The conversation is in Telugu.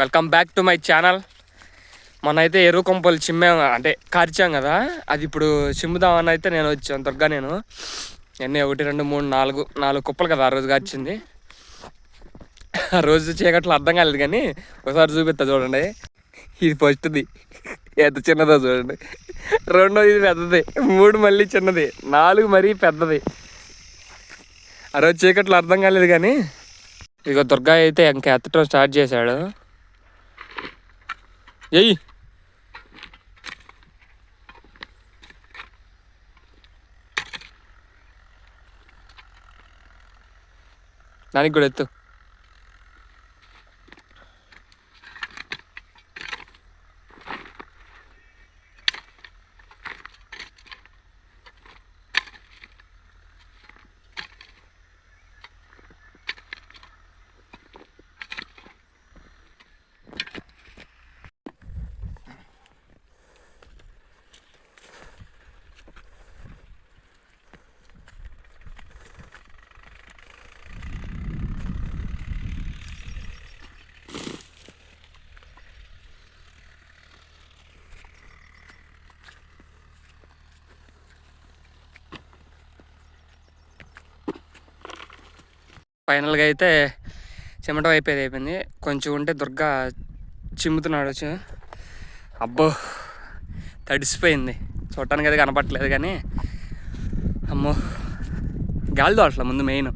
Welcome back to my channel మనైతే ఎరువు కొంపలు చిమ్మాం అంటే కార్చాం కదా. అది ఇప్పుడు చిమ్ముదామని అయితే నేను వచ్చాను దుర్గా నేను. ఎన్ని? ఒకటి రెండు మూడు నాలుగు నాలుగు కుప్పలు కదా ఆ రోజు కార్చింది. ఆ రోజు చీకట్లో అర్థం కాలేదు కానీ ఒకసారి చూపిస్తా చూడండి. ఇది ఫస్ట్ది. ఎంత చిన్నదో చూడండి. రెండోది ఇది పెద్దది. మూడు మళ్ళీ చిన్నది. నాలుగు మరీ పెద్దది. ఆ రోజు చీకట్లో అర్థం కాలేదు కానీ ఇక దుర్గా అయితే ఇంకా ఎత్తటం స్టార్ట్ చేశాడు. ఎయ్యి దానికి కూడా ఎత్తు ఫైనల్గా అయితే చెమట అయిపోయేది అయిపోయింది. కొంచెం ఉంటే దుర్గా చిమ్ముతున్నాడు. అబ్బో తడిసిపోయింది. చూడటానికి అయితే కనపట్లేదు కానీ అమ్మో. గాలి అట్లా ముందు మెయిన్.